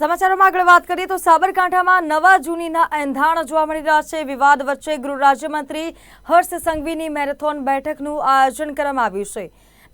સમાચારોમાં આગળ વાત કરીએ તો સાબરકાંઠામાં નવા જૂનીના એંધાણ જોવા મળી રહ્યા છે. વિવાદ વચ્ચે ગૃહ રાજ્યમંત્રી હર્ષ સંઘવીની મેરેથોન બેઠકનું આયોજન કરવામાં આવ્યું છે.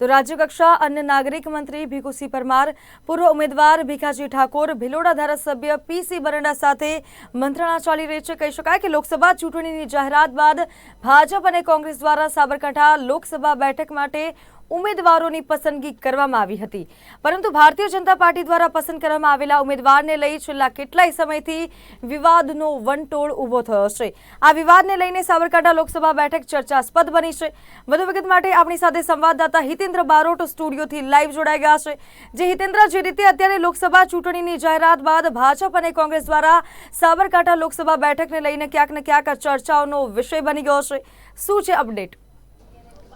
તો રાજ્યકક્ષા અન્ય નાગરિક મંત્રી ભીખુસિંહ પરમાર, પૂર્વ ઉમેદવાર ભીખાજી ઠાકોર, ભિલોડા ધારાસભ્ય પીસી બરંડા સાથે મંત્રણા ચાલી રહી છે. કહી શકાય કે લોકસભા ચૂંટણીની જાહેરાત બાદ ભાજપ અને કોંગ્રેસ દ્વારા સાબરકાંઠા લોકસભા બેઠક માટે ઉમેદવારોની પસંદગી કરવામાં આવી હતી. પરંતુ ભારતીય જનતા પાર્ટી દ્વારા પસંદ કરવામાં આવેલા ઉમેદવારને લઈ છેલ્લા કેટલાય સમયથી વિવાદનો વંટોળ ઊભો થયો છે. આ વિવાદને લઈને સાબરકાંઠા લોકસભા બેઠક ચર્ચાસ્પદ બની છે. વધુ વિગત માટે આપણી સાથે સંવાદદાતા હિતેન્દ્ર બારોટ સ્ટુડિયોથી લાઈવ જોડાઈ ગયા છે. જે હિતેન્દ્ર, જે રીતે અત્યારે લોકસભા ચૂંટણીની જાહેરાત બાદ ભાજપ અને કોંગ્રેસ દ્વારા સાબરકાંઠા લોકસભા બેઠકને લઈને ક્યાંક ને ક્યાંક ચર્ચાઓનો વિષય બની ગયો છે. શું છે અપડેટ?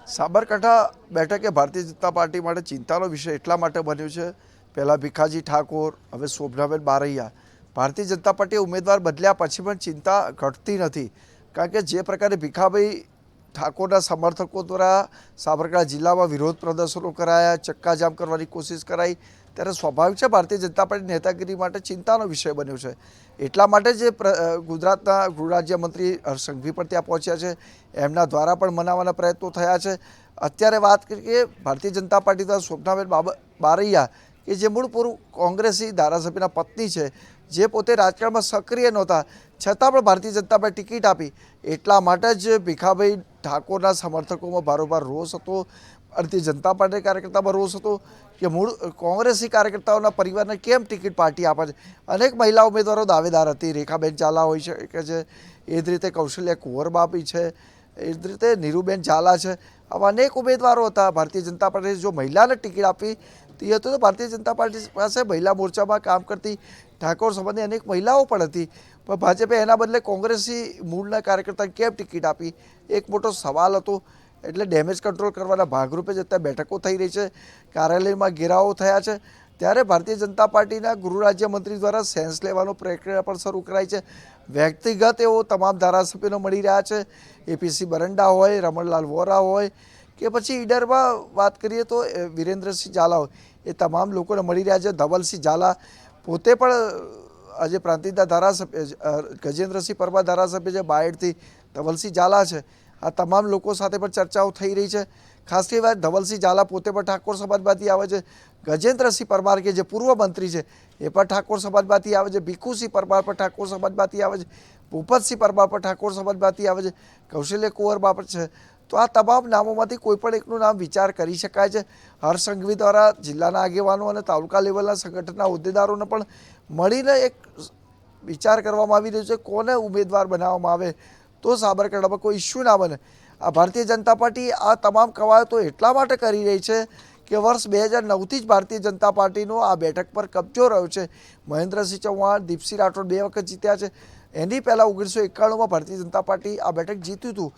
સાબરકાંઠા બેઠકે ભારતીય જનતા પાર્ટી માટે ચિંતાનો વિષય એટલા માટે બન્યો છે. પહેલાં ભીખાજી ઠાકોર, હવે શોભનાબેન બારૈયા. ભારતીય જનતા પાર્ટીએ ઉમેદવાર બદલ્યા પછી પણ ચિંતા ઘટતી નથી. કારણ કે જે પ્રકારે ભીખાભાઈ ઠાકોરના સમર્થકો દ્વારા સાબરકાંઠા જિલ્લામાં વિરોધ પ્રદર્શનો કરાયા, ચક્કાજામ કરવાની કોશિશ કરાઈ, ત્યારે સ્વાભાવિક છે ભારતીય જનતા પાર્ટી નેતાગીરી માટે ચિંતાનો વિષય બન્યો છે. એટલા માટે જે ગુજરાતના ગૃહ રાજ્યમંત્રી હર્ષ સંઘવી પણ ત્યાં પહોંચ્યા છે. એમના દ્વારા પણ મનાવવાના પ્રયત્નો થયા છે. અત્યારે વાત કરીએ ભારતીય જનતા પાર્ટી દ્વારા શોભનાબેન બાબા, બારૈયા કે જે મૂળ પૂરું કોંગ્રેસી ધારાસભ્યના પત્ની છે, જે પોતે રાજકારણમાં સક્રિય નહોતા, છતાં પણ ભારતીય જનતા પાર્ટી ટિકિટ આપી. એટલા માટે જ ભીખાભાઈ ઠાકોરના સમર્થકોમાં બારોબાર રોષ હતો. ભારતીય જનતા પાર્ટી કાર્યકર્તામાં રોષ હતો કે મૂળ કોંગ્રેસી કાર્યકર્તાઓના પરિવારને કેમ ટિકિટ પાર્ટી આપે છે? અનેક મહિલા ઉમેદવારો દાવેદાર હતી. રેખાબેન ચાલા હોઈ શકે છે એ જ રીતે કૌશલ્યા કુંવરબાપી છે એ જ રીતે નીરુબેન ઝાલા છે. આવા અનેક ઉમેદવારો હતા. ભારતીય જનતા પાર્ટીએ જો મહિલાને ટિકિટ આપી હતું તો ભારતીય જનતા પાર્ટી પાસે મહિલા મોરચામાં કામ કરતી ઠાકોર સંબંધી અનેક મહિલાઓ પણ હતી. પણ ભાજપે એના બદલે કોંગ્રેસી મૂળના કાર્યકર્તાને કેમ ટિકિટ આપી? એક મોટો સવાલ હતો. એટલે ડેમેજ કંટ્રોલ કરવાના ભાગરૂપે જ અત્યારે બેઠકો થઈ રહી છે. કાર્યાલયમાં ઘેરાવો થયા છે. ત્યારે ભારતીય જનતા પાર્ટીના ગૃહ રાજ્યમંત્રી દ્વારા સેન્સ લેવાનો પ્રક્રિયા પણ શરૂ કરાઈ છે. વ્યક્તિગત એવો તમામ ધારાસભ્યોને મળી રહ્યા છે. એપીસી બરંડા હોય, રમણલાલ વોરા હોય કે પછી ઈડરમાં વાત કરીએ તો વિરેન્દ્રસિંહ ઝાલા હોય, એ તમામ લોકોને મળી રહ્યા છે. ધવલસિંહ ઝાલા પોતે પણ આજે પ્રાંતિજના ધારાસભ્ય ગજેન્દ્રસિંહ પરમાર ધારાસભ્ય છે, બાયડથી ધવલસિંહ ઝાલા છે. આ તમામ લોકો સાથે પણ ચર્ચાઓ થઈ રહી છે. ખાસ કરી વાત ધવલસિંહ ઝાલા પોતે પણ ઠાકોર સમાજમાંથી આવે છે. ગજેન્દ્રસિંહ પરમાર કે જે પૂર્વ મંત્રી છે, એ પણ ઠાકોર સમાજમાંથી આવે છે. ભીખુસિંહ પરમાર પણ ઠાકોર સમાજમાંથી આવે છે. ભૂપતસિંહ પરમાર પણ ઠાકોર સમાજમાંથી આવે છે. કૌશલ્ય કુંવર બાપટ છે. તો આ તમામ નામોમાંથી કોઈ પણ એકનું નામ વિચાર કરી શકાય છે. હર સંઘવી દ્વારા જિલ્લાના આગેવાનો અને તાલુકા લેવલના સંગઠનના હોદ્દેદારોને પણ મળીને એક વિચાર કરવામાં આવી રહ્યો છે. કોને ઉમેદવાર બનાવવામાં આવે? તો સાબરકાંઠામાં કોઈ ઇસ્યુ ના બને. આ ભારતીય જનતા પાર્ટી આ તમામ કવાયતો એટલા માટે કરી રહી છે કે વર્ષ બે હજાર નવથી જ ભારતીય જનતા પાર્ટીનો આ બેઠક પર કબજો રહ્યો છે. મહેન્દ્રસિંહ ચૌહાણ, દીપસિંહ રાઠોડ બે વખત જીત્યા છે. એની પહેલાં ઓગણીસો એકાણુંમાં ભારતીય જનતા પાર્ટી આ બેઠક જીત્યું હતું.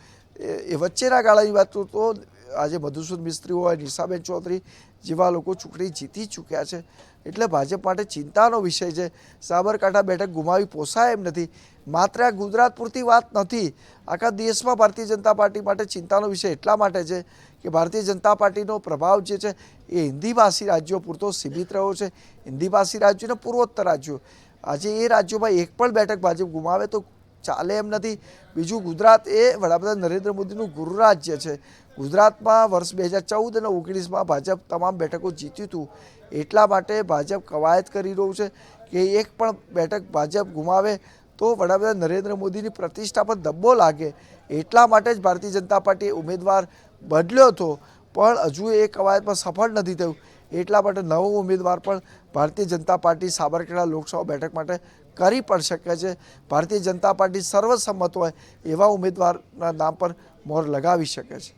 એ વચ્ચેના ગાળાની વાત તો આજે મધુસૂદ મિસ્ત્રી હોય, નિશાબેન ચૌધરી જેવા લોકો ચૂંટણી જીતી ચૂક્યા છે. એટલે ભાજપ માટે ચિંતાનો વિષય છે. સાબરકાંઠા બેઠક ગુમાવી પોસાય એમ નથી. માત્ર આ ગુજરાત પૂરતી વાત નથી. આખા દેશમાં ભારતીય જનતા પાર્ટી માટે ચિંતાનો વિષય એટલા માટે છે કે ભારતીય જનતા પાર્ટીનો પ્રભાવ જે છે એ હિન્દીભાષી રાજ્યો પૂરતો સીમિત રહ્યો છે. હિન્દીભાષી રાજ્યો પૂર્વોત્તર રાજ્યો. આજે એ રાજ્યોમાં એક પણ બેઠક ભાજપ ગુમાવે તો ચાલે એમ નથી. બીજું ગુજરાત એ વડાપ્રધાન નરેન્દ્ર મોદીનું ગુરુ રાજ્ય છે. ગુજરાતમાં વર્ષ બે હજાર ચૌદ અને ઓગણીસમાં ભાજપ તમામ બેઠકો જીત્યું હતું. એટલા માટે ભાજપ કવાયત કરી રહ્યું છે કે એક પણ બેઠક ભાજપ ગુમાવે તો વડાપ્રધાન નરેન્દ્ર મોદીની પ્રતિષ્ઠા પર ધબ્બો લાગે. એટલા માટે જ ભારતીય જનતા પાર્ટીએ ઉમેદવાર બદલ્યો હતો. પણ હજુ એ કવાયતમાં સફળ નથી થયું. એટલા માટે નવો ઉમેદવાર પણ ભારતીય જનતા પાર્ટી સાબરકાંઠા લોકસભા બેઠક માટે કરી પણ શકે છે. ભારતીય જનતા પાર્ટી સર્વસંમત હોય એવા ઉમેદવારના નામ પર મોર લગાવી શકે છે.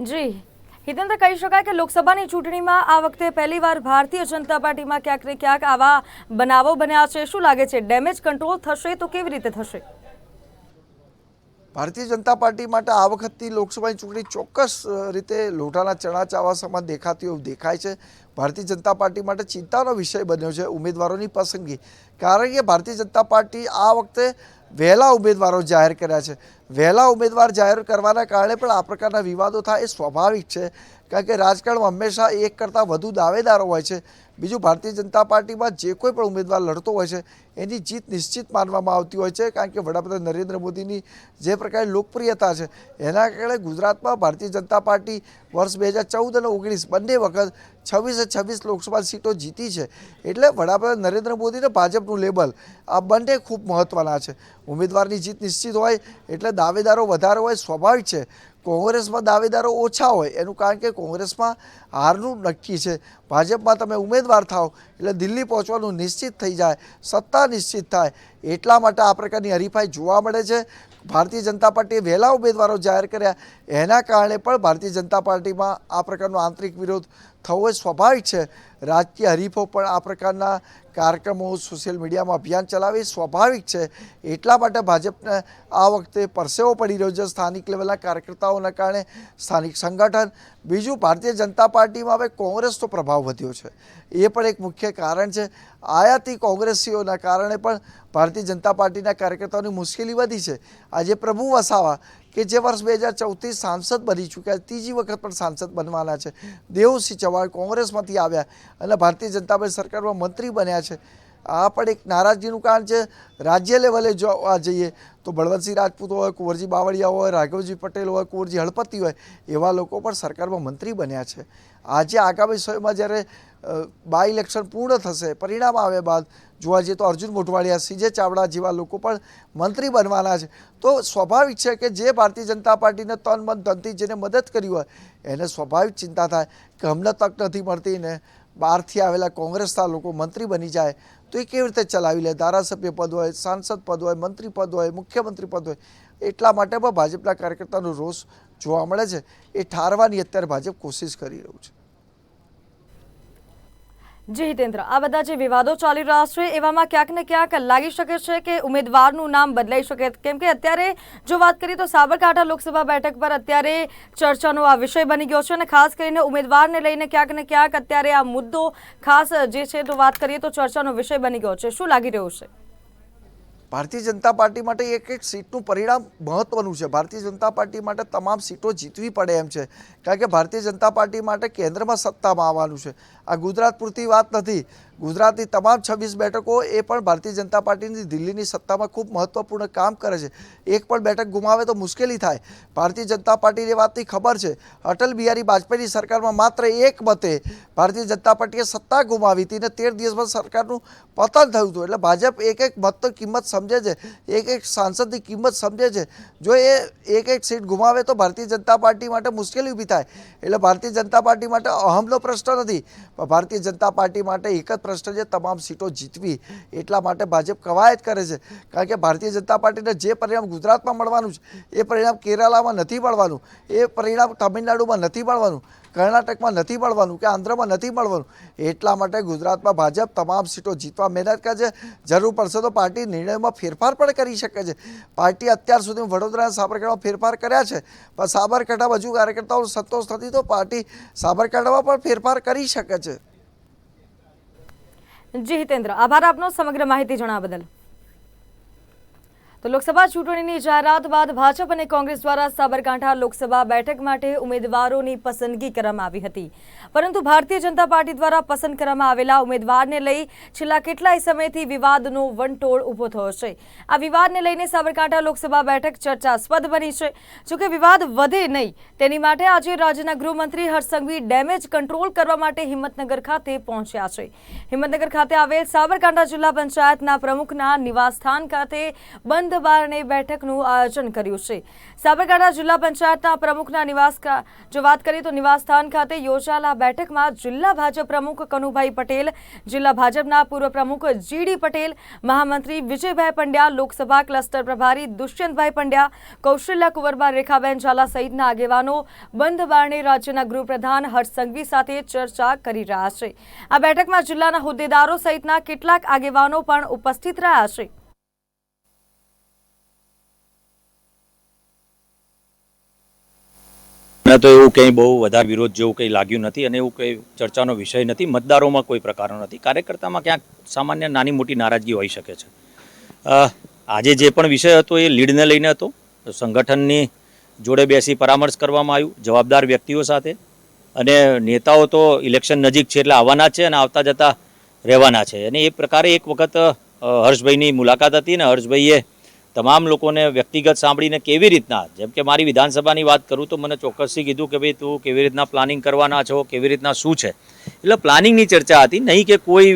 જી. હિતેન્દ્ર કહી શકાય કે લોકસભાની ચૂંટણીમાં આ વખતે પહેલીવાર ભારતીય જનતા પાર્ટીમાં ક્યાંક ને ક્યાંક આવા બનાવો બન્યા છે. શું લાગે છે, ડેમેજ કંટ્રોલ થશે તો કેવી રીતે થશે? ભારતીય જનતા પાર્ટી માટે આ વખતની લોકસભાની ચૂંટણી ચોક્કસ રીતે લોઢાના ચણા ચાવા દેખાતી એવું દેખાય છે. ભારતીય જનતા પાર્ટી માટે ચિંતાનો વિષય બન્યો છે ઉમેદવારોની પસંદગી. કારણ કે ભારતીય જનતા પાર્ટી આ વખતે વહેલા ઉમેદવારો જાહેર કર્યા છે. વહેલા ઉમેદવાર જાહેર કરવાના કારણે પણ આ પ્રકારના વિવાદો થાય એ સ્વાભાવિક છે. કારણ કે રાજકારણમાં હંમેશા એક કરતાં વધુ દાવેદારો હોય છે. બીજું ભારતીય જનતા પાર્ટીમાં જે કોઈ પણ ઉમેદવાર લડતો હોય છે, એની જીત નિશ્ચિત માનવામાં આવતી હોય છે. કારણ કે વડાપ્રધાન નરેન્દ્ર મોદીની જે પ્રકારે લોકપ્રિયતા છે, એના કારણે ગુજરાતમાં ભારતીય જનતા પાર્ટી વર્ષ બે હજાર ચૌદ અને ઓગણીસ બંને વખત છવ્વીસે છવ્વીસ લોકસભા સીટો જીતી છે. એટલે વડાપ્રધાન નરેન્દ્ર મોદી અને ભાજપનું લેબલ આ બંને ખૂબ મહત્ત્વના છે. ઉમેદવારની જીત નિશ્ચિત હોય એટલે દાવેદારો વધારે હોય, સ્વાભાવિક છે. કોંગ્રેસમાં દાવેદારો ઓછા હોય, એનું કારણ કે કોંગ્રેસમાં હારનું નક્કી છે. ભાજપમાં તમે ઉમેદવાર થાવ એટલે દિલ્હી પહોંચવાનું નિશ્ચિત થઈ જાય, સત્તા નિશ્ચિત થાય. એટલા માટે આ પ્રકારની હરીફાઈ જોવા મળે છે. ભારતીય જનતા પાર્ટીએ વહેલા ઉમેદવારો જાહેર કર્યા. એના કારણે પણ ભારતીય જનતા પાર્ટીમાં આ પ્રકારનો આંતરિક વિરોધ થવો સ્વાભાવિક છે. રાજકીય હરીફો પણ આ પ્રકારના કાર્યક્રમો સોશિયલ મીડિયામાં અભિયાન ચલાવે સ્વાભાવિક છે. એટલા માટે ભાજપને આ વખતે પરસેવો પડી રહ્યો છે સ્થાનિક લેવલના કાર્યકર્તાઓના કારણે. સ્થાનિક સંગઠન, બીજું ભારતીય જનતા પાર્ટીમાં હવે કોંગ્રેસનો પ્રભાવ વધ્યો છે. એ પણ એક મુખ્ય કારણ છે. આયાતી કોંગ્રેસીઓના કારણે પણ ભારતીય જનતા પાર્ટીના કાર્યકર્તાઓની મુશ્કેલી વધી છે. આજે પ્રભુ વસાવા, કે જે વર્ષ બે હજાર ચૌદથી સાંસદ બની ચૂક્યા, ત્રીજી વખત પણ સાંસદ બનવાના છે. દેવસિંહ ચૌહાણ કોંગ્રેસમાંથી આવ્યા અને ભારતીય જનતા પાર્ટી સરકારમાં મંત્રી બન્યા છે. આ પણ એક નારાજગીનું કારણ છે. રાજ્ય લેવલે જોવા જઈએ તો બળવંતસિંહ રાજપૂત હોય, કુંવરજી બાવળિયા હોય, રાઘવજી પટેલ હોય, કુંવરજી હળપતિ હોય, એવા લોકો પણ સરકારમાં મંત્રી બન્યા છે. આજે આગામી સમયમાં જ્યારે બાય ઇલેક્શન પૂર્ણ થશે, પરિણામ આવ્યા બાદ જોવા જઈએ તો અર્જુન મોઢવાડિયા, સીજે ચાવડા જેવા લોકો પણ મંત્રી બનવાના છે. તો સ્વાભાવિક છે કે જે ભારતીય જનતા પાર્ટીને તન મન ધનથી જેને મદદ કરી હોય, એને સ્વાભાવિક ચિંતા થાય કે અમને તક નથી મળતી ને બહારથી આવેલા કોંગ્રેસના લોકો મંત્રી બની જાય તો એ કેવી રીતે ચલાવી લે? ધારાસભ્ય પદ હોય, સાંસદ પદ હોય, મંત્રી પદ હોય, મુખ્યમંત્રી પદ હોય, એટલા માટે પણ ભાજપના કાર્યકર્તાનો રોષ જોવા મળે છે. એ ઠારવાની અત્યારે ભાજપ કોશિશ કરી રહ્યું છે. જી હિતેન્દ્ર. આ બધા જે વિવાદો ચાલી રહ્યા છે, એવામાં ક્યાંક ને ક્યાંક લાગી શકે છે કે ઉમેદવારનું નામ બદલાઈ શકે. કેમ કે અત્યારે જો વાત કરીએ તો સાબરકાંઠા લોકસભા બેઠક પર અત્યારે ચર્ચાનો આ વિષય બની ગયો છે અને ખાસ કરીને ઉમેદવારને લઈને ક્યાંક ને ક્યાંક અત્યારે આ મુદ્દો ખાસ જે છે તો વાત કરીએ તો ચર્ચાનો વિષય બની ગયો છે. શું લાગી રહ્યું છે? ભારતીય જનતા પાર્ટી માટે એક એક સીટનું પરિણામ મહત્વનું છે. ભારતીય જનતા પાર્ટી માટે તમામ સીટો જીતવી પડે એમ છે. કારણ કે ભારતીય જનતા પાર્ટી માટે કેન્દ્રમાં સત્તામાં આવવાનું છે. આ ગુજરાત પૂરતી વાત નથી. ગુજરાતની તમામ છવ્વીસ બેઠકો એ પણ ભારતીય જનતા પાર્ટીની દિલ્હીની સત્તામાં ખૂબ મહત્વપૂર્ણ કામ કરે છે. એક પણ બેઠક ગુમાવે તો મુશ્કેલી થાય. ભારતીય જનતા પાર્ટીને વાતની ખબર છે. અટલ બિહારી વાજપેયીની સરકારમાં માત્ર એક મતે ભારતીય જનતા પાર્ટીએ સત્તા ગુમાવી હતી અને તેર દિવસમાં સરકારનું પતન થયું હતું. એટલે ભાજપ એક એક મતની કિંમત સમજે છે. એક એક સાંસદની કિંમત સમજે છે. જો એ એક એક સીટ ગુમાવે તો ભારતીય જનતા પાર્ટી માટે મુશ્કેલી ઊભી થાય. એટલે ભારતીય જનતા પાર્ટી માટે અહમનો પ્રશ્ન નથી. ભારતીય જનતા પાર્ટી માટે એક જ પ્રશ્ન છે, તમામ સીટો જીતવી. એટલા માટે ભાજપ કવાયત કરે છે. કારણ કે ભારતીય જનતા પાર્ટીને જે પરિણામ ગુજરાતમાં મળવાનું છે, એ પરિણામ કેરાલામાં નથી મળવાનું. એ પરિણામ તમિલનાડુમાં નથી મળવાનું. કર્ણાટકમાં નથી મળવાનું, કે આંધ્રમાં નથી મળવાનું. એટલા માટે ગુજરાતમાં ભાજપ તમામ સીટો જીતવા મહેનત કરે છે. જરૂર પડશે તો પાર્ટી નિર્ણયમાં ફેરફાર પણ કરી શકે છે. પાર્ટી અત્યાર સુધી વડોદરા સાબરકાંઠામાં ફેરફાર કર્યા છે. પણ સાબરકાંઠા બાજુ કાર્યકર્તાઓ સંતોષ નથી, તો પાર્ટી સાબરકાંઠામાં પણ ફેરફાર કરી શકે છે. જી હિતેન્દ્ર. આભાર આપનો સમગ્ર માહિતી જણાવવા બદલ. તો લોકસભા ચૂંટણીની જાહેરાત બાદ ભાજપ અને કોંગ્રેસ દ્વારા સાબરકાંઠા લોકસભા બેઠક માટે ઉમેદવારોની પસંદગી કરવામાં આવી હતી. પરંતુ ભારતીય જનતા પાર્ટી દ્વારા પસંદ કરવામાં આવેલા ઉમેદવારને લઈ છેલ્લા કેટલાય સમયથી વિવાદનો વંટોળ ઊભો થયો છે. આ વિવાદને લઈને સાબરકાંઠા લોકસભા બેઠક ચર્ચાસ્પદ બની છે. જોકે વિવાદ વધે નહીં, તેની માટે આજે રાજ્યના ગૃહમંત્રી હર્ષસંઘવી ડેમેજ કંટ્રોલ કરવા માટે હિંમતનગર ખાતે પહોંચ્યા છે. હિંમતનગર ખાતે આવેલ સાબરકાંઠા જિલ્લા પંચાયતના પ્રમુખના નિવાસસ્થાન ખાતે બંધ બારણે બેઠકનું આયોજન કર્યું છે. સાબરકાંઠા જિલ્લા પંચાયતના પ્રમુખના નિવાસ જો વાત કરીએ તો નિવાસસ્થાન ખાતે યોજાયેલા બેઠકમાં જિલ્લા ભાજપ પ્રમુખ કનુભાઈ પટેલ, જિલ્લા ભાજપના પૂર્વ પ્રમુખ જીડી પટેલ, મહામંત્રી વિજયભાઈ પંડ્યા, લોકસભા ક્લસ્ટર પ્રભારી દુષ્યંતભાઈ પંડ્યા, કૌશલ્યા કુંવરબા, રેખાબેન ઝાલા સહિતના આગેવાનો બંધ બારણે રાજ્યના ગૃહપ્રધાન હર્ષ સંઘવી સાથે ચર્ચા કરી રહ્યા છે. આ બેઠકમાં જિલ્લાના હોદ્દેદારો સહિતના કેટલાક આગેવાનો પણ ઉપસ્થિત રહ્યા છે. મને તો એવું કંઈ બહુ વધારે વિરોધ જેવું કંઈ લાગ્યું નથી અને એવું કંઈ ચર્ચાનો વિષય નથી. મતદારોમાં કોઈ પ્રકારનો નથી. કાર્યકર્તામાં ક્યાંક સામાન્ય નાની મોટી નારાજગી હોઈ શકે છે. આજે જે પણ વિષય હતો એ લીડને લઈને હતો. સંગઠનની જોડે બેસી પરામર્શ કરવામાં આવ્યું, જવાબદાર વ્યક્તિઓ સાથે. અને નેતાઓ તો ઇલેક્શન નજીક છે એટલે આવવાના છે અને આવતા જતા રહેવાના છે. અને એ પ્રકારે એક વખત હર્ષભાઈની મુલાકાત હતી ને હર્ષભાઈએ તમામ લોકોને વ્યક્તિગત સાંભળીને કેવી રીતના, જેમ કે મારી વિધાનસભાની વાત કરું તો મને ચોક્કસથી કીધું કે ભાઈ તું કેવી રીતના પ્લાનિંગ કરવાના છો, કેવી રીતના શું છે. એટલે પ્લાનિંગની ચર્ચા હતી, નહીં કે કોઈ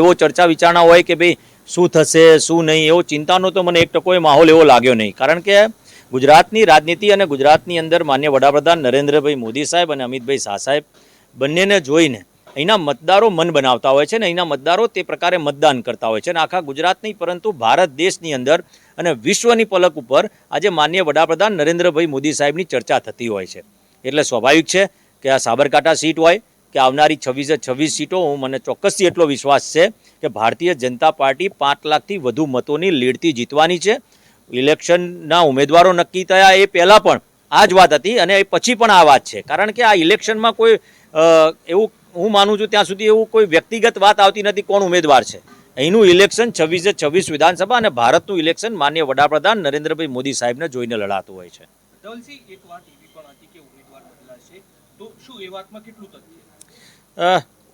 એવો ચર્ચા વિચારણા હોય કે ભાઈ શું થશે, શું નહીં, એવો ચિંતાનો તો મને એક ટકોય માહોલ એવો લાગ્યો નહીં. કારણ કે ગુજરાતની રાજનીતિ અને ગુજરાતની અંદર માન્ય વડાપ્રધાન નરેન્દ્રભાઈ મોદી સાહેબ અને અમિતભાઈ શાહ સાહેબ બંનેને જોઈને અહીંના મતદારો મન બનાવતા હોય છે ને અહીંના મતદારો તે પ્રકારે મતદાન કરતા હોય છે. અને આખા ગુજરાત નહીં, પરંતુ ભારત દેશની અંદર અને વિશ્વની પલક ઉપર આજે માન્ય વડાપ્રધાન નરેન્દ્રભાઈ મોદી સાહેબની ચર્ચા થતી હોય છે. એટલે સ્વાભાવિક છે કે આ સાબરકાંઠા સીટ હોય કે આવનારી છવ્વીસે છવ્વીસ સીટો, હું મને ચોક્કસથી એટલો વિશ્વાસ છે કે ભારતીય જનતા પાર્ટી પાંચ લાખથી વધુ મતોની લીડથી જીતવાની છે. ઇલેક્શનના ઉમેદવારો નક્કી થયા એ પહેલાં પણ આ જ વાત હતી અને એ પછી પણ આ વાત છે. કારણ કે આ ઇલેક્શનમાં કોઈ એવું હું માનું છું ત્યાં સુધી એવું કોઈ વ્યક્તિગત વાત આવતી નથી કોણ ઉમેદવાર છે. અહીંનું ઇલેક્શન છવ્વીસે છવ્વીસ વિધાનસભા અને ભારતનું ઇલેક્શન માન્ય વડાપ્રધાન નરેન્દ્રભાઈ મોદી સાહેબને જોઈને લડાતું હોય છે.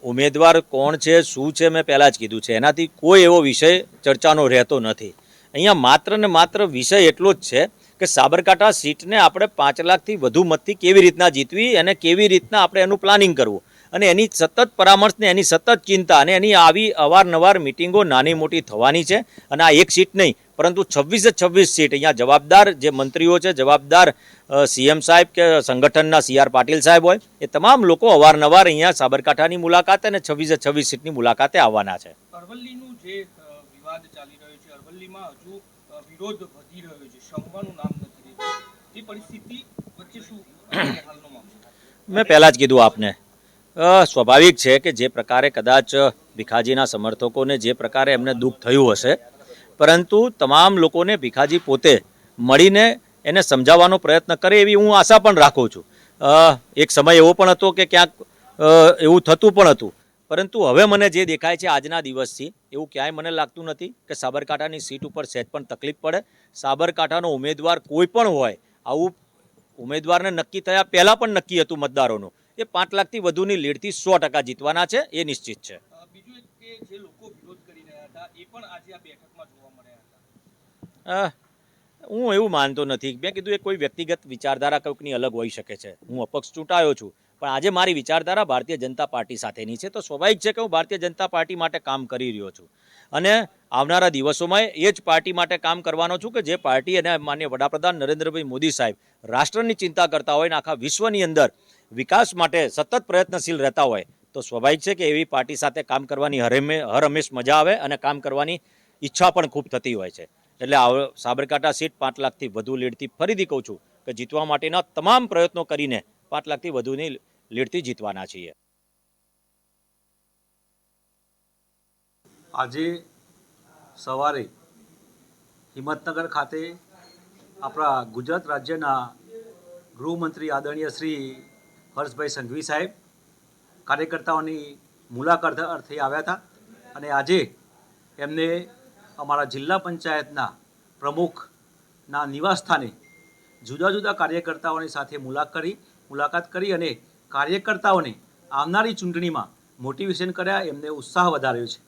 ઉમેદવાર કોણ છે શું છે મેં પહેલાં જ કીધું છે. એનાથી કોઈ એવો વિષય ચર્ચાનો રહેતો નથી. અહીંયા માત્ર ને માત્ર વિષય એટલો જ છે કે સાબરકાંઠા સીટને આપણે પાંચ લાખથી વધુ મતથી કેવી રીતના જીતવી અને કેવી રીતના આપણે એનું પ્લાનિંગ કરવું. અને એની સતત પરામર્શને એની સતત ચિંતા અને એની આવી અવારનવાર મિટિંગો નાની મોટી થવાની છે અને આ એક સીટ નહીં પરંતુ છવ્વીસે છવ્વીસ સીટ. અહીંયા જવાબદાર જે મંત્રીઓ છે જવાબદાર સીએમ સાહેબ કે સંગઠનના સી આર પાટીલ સાહેબ હોય એ તમામ લોકો અવારનવાર અહીંયા સાબરકાંઠાની મુલાકાતે અને છવ્વીસે છવ્વીસ સીટની મુલાકાતે આવવાના છે. અરવલ્લીનું જે વિવાદ ચાલી રહ્યો છે અરવલ્લીમાં હજુ વિરોધ વધી રહ્યો છે શમવાનું નામ નથી એ પરિસ્થિતિ વચ્ચે શું મેં પહેલાં જ કીધું આપને. સ્વાભાવિક છે કે જે પ્રકારે કદાચ ભીખાજીના સમર્થકોને જે પ્રકારે એમને દુઃખ થયું હશે, પરંતુ તમામ લોકોને ભીખાજી પોતે મળીને એને સમજાવવાનો પ્રયત્ન કરે એવી હું આશા પણ રાખું છું. એક સમય એવો પણ હતો કે ક્યાંક એવું થતું પણ હતું. પરંતુ હવે મને જે દેખાય છે આજના દિવસથી, એવું ક્યાંય મને લાગતું નથી કે સાબરકાંઠાની સીટ ઉપર સહેજ પણ તકલીફ પડે. સાબરકાંઠાનો ઉમેદવાર કોઈ પણ હોય, આવું ઉમેદવારને નક્કી થયા પહેલાં પણ નક્કી હતું મતદારોનું. એ પાંચ લાખથી વધુની લીડથી સો ટકા જીતવાના છે એ નિશ્ચિત છે. બીજું એક કે જે લોકો વિરોધ કરી રહ્યા હતા એ પણ આજે આ બેઠકમાં જોવા મળ્યા હતા. હું એવું માનતો નથી. મેં કીધું એ કોઈ વ્યક્તિગત વિચારધારા કંઈકની અલગ હોઈ શકે છે. હું અપક્ષ ચૂંટાયો છું. પણ આજે મારી વિચારધારા ભારતીય જનતા પાર્ટી સાથેની છે. તો સ્વાભાવિક છે કે હું ભારતીય જનતા પાર્ટી માટે કામ કરી રહ્યો છું. અને આવનારા દિવસોમાં એ જ પાર્ટી માટે કામ કરવાનો છું કે જે પાર્ટી અને માન્ય વડાપ્રધાન નરેન્દ્રભાઈ મોદી સાહેબ રાષ્ટ્રની ચિંતા કરતા હોય ને આખા વિશ્વની અંદર વિકાસ માટે સતત પ્રયત્નશીલ રહેતા હોય, તો સ્વાભાવિક છે કે એવી પાર્ટી સાથે કામ કરવાની હરેમે હર હંમેશ મજા આવે અને કામ કરવાની ઈચ્છા પણ ખૂબ થતી હોય છે. એટલે સાબરકાંઠા સીટ પાંચ લાખથી વધુ લીડથી ફરીથી કહું છું કે જીતવા માટેના તમામ પ્રયત્નો કરીને પાંચ લાખથી વધુની લીડથી જીતવાના છીએ. આજે સવારે હિંમતનગર ખાતે આપણા ગુજરાત રાજ્યના ગૃહમંત્રી આદરણીય શ્રી હર્ષભાઈ સંઘવી સાહેબ, કાર્યકર્તાઓની મુલાકાત અર્થે આવ્યા હતા અને આજે એમને અમારા જિલ્લા પંચાયતના પ્રમુખના નિવાસસ્થાને જુદા જુદા કાર્યકર્તાઓની સાથે મુલાકાત કરી મુલાકાત કરી અને કાર્યકર્તાઓને આવનારી ચૂંટણીમાં મોટિવેશન કર્યા, એમને ઉત્સાહ વધાર્યો છે.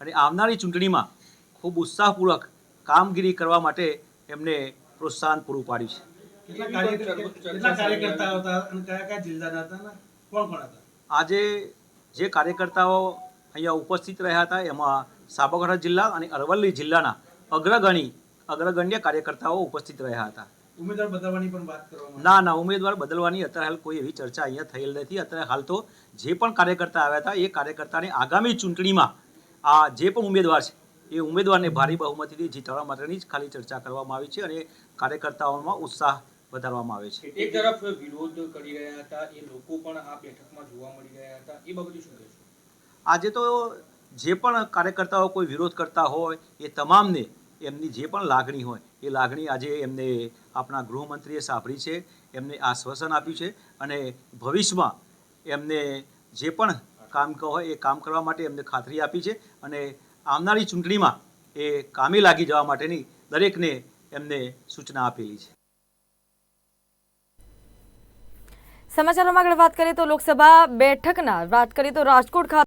અને આવનારી ચૂંટણીમાં ખૂબ ઉત્સાહપૂર્વક કામગીરી કરવા માટે એમને પ્રોત્સાહન પૂરું પાડ્યું છે. કેટલા કાર્યકર્તાઓ હતા અને કયા કયા જિલ્લાના હતા કોણ કોણ હતા? આજે જે કાર્યકર્તાઓ અહીંયા ઉપસ્થિત રહ્યા હતા એમાં સાબરકાંઠા જિલ્લા અને અરવલ્લી જિલ્લાના અગ્રગણી અગ્રગણ્ય કાર્યકર્તાઓ ઉપસ્થિત રહ્યા હતા. ઉમેદવાર બદલવાની પણ વાત કરવામાં ના ના ઉમેદવાર બદલવાની અત્યારે હાલ કોઈ એવી ચર્ચા અહીંયા થયેલ નથી. અત્યારે હાલ તો જે પણ કાર્યકર્તા આવ્યા હતા એ કાર્યકર્તાને આગામી ચૂંટણીમાં આ જે પણ ઉમેદવાર છે એ ઉમેદવારને ભારે બહુમતીથી જીતવા માટેની જ ખાલી ચર્ચા કરવામાં આવી છે અને કાર્યકર્તાઓમાં ઉત્સાહ વધારવામાં આવે છે. એક તરફ વિરોધ કરી રહ્યા હતા એ લોકો પણ આ બેઠકમાં જોવા મળી રહ્યા હતા. એ બાબતે શું કહેશો? આજે તો જે પણ કાર્યકર્તાઓ કોઈ વિરોધ કરતા હોય એ તમામને એમની જે પણ લાગણી હોય એ લાગણી આજે એમને આપણા ગૃહમંત્રીએ સાંભળી છે એમને આશ્વાસન આપ્યું છે અને ભવિષ્યમાં એમને જે પણ કામ હોય એ કામ કરવા માટે એમને ખાતરી આપી છે અને આવનારી ચૂંટણીમાં એ કામે લાગી જવા માટેની દરેકને એમને સૂચના આપેલી છે. સમાચારોમાં આગળ વાત કરીએ તો લોકસભા બેઠકના વાત કરીએ તો રાજકોટ ખાતે